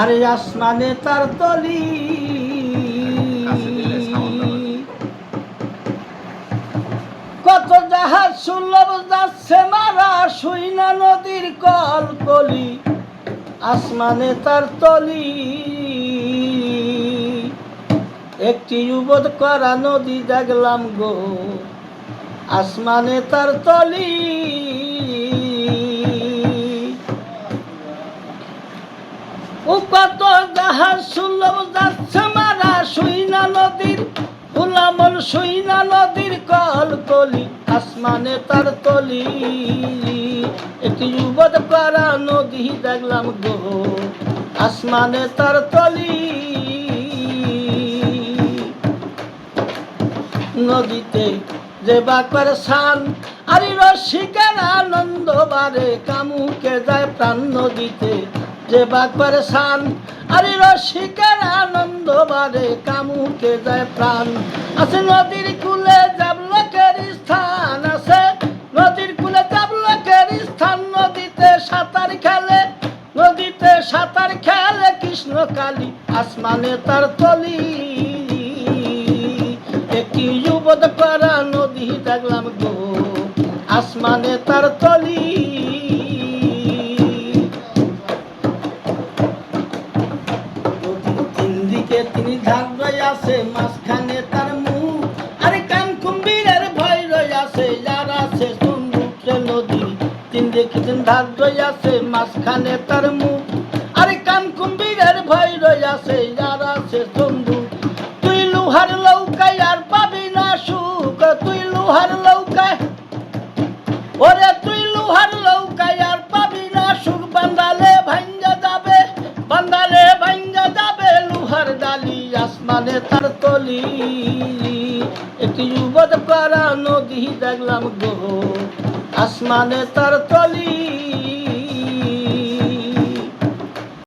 আরে আসমানে তার তলি। কত জাহাজ সুলভ যাচ্ছে মারা সুইনা নদীর কল কলি, আসমানে তার তলি। একটি উবোধ করা নদী দেখলাম গো, আসমানে তার তলি। ও কত জাহাজ সুলভ যাচ্ছে মারা সুইনা নদীর, ফুলামন সুইনা নদীর কল কলি, আসমানে তার তলি। একটি উবোধ করা নদী দেখলাম গো, আসমানে তার তলি। নদীতে যে বাকর সান আরে রসিকের আনন্দ বারে, কামুকে যায় প্রাণ নদীতে। যে বাকর সান আরে রসিকের আনন্দ বারে কামুকে যায় প্রাণ। আছে নদীর কুলে যাবলকের স্থান, আছে নদীর কুলে যাবলকের স্থান। নদীতে সাঁতার খেলে, নদীতে সাঁতার খেলে কৃষ্ণ কালী আসমানে তার তলি। একটি যুবদ করা নদী দেখলাম গো, আসমানে তার তলি। তিন দিকে তিনি ধার রয়ে আছে মাঝখানে তার মুখ। আরে কান কুম্ভীরের ভয় রয়ে আছে যার আছে সমুদ্রে নদী। তিন দিকে তিন ধার আছে মাঝখানে তার মুখ। আরে কান কুম্ভীরের ভয় রয়ে আছে যার আছে সমুদ্র তুই লোহার লৌকায় আর পাবি না সুখ, তুই লোহার লৌকায় ওরে তুই লোহার লৌকায় আর পাবি না সুখ, বান্দালে ভাঙ্গা যাবে, বান্দালে আসমানে তার তলি। একটি যুবত করা নদী দেখলাম গো। আসমানে তার তলি।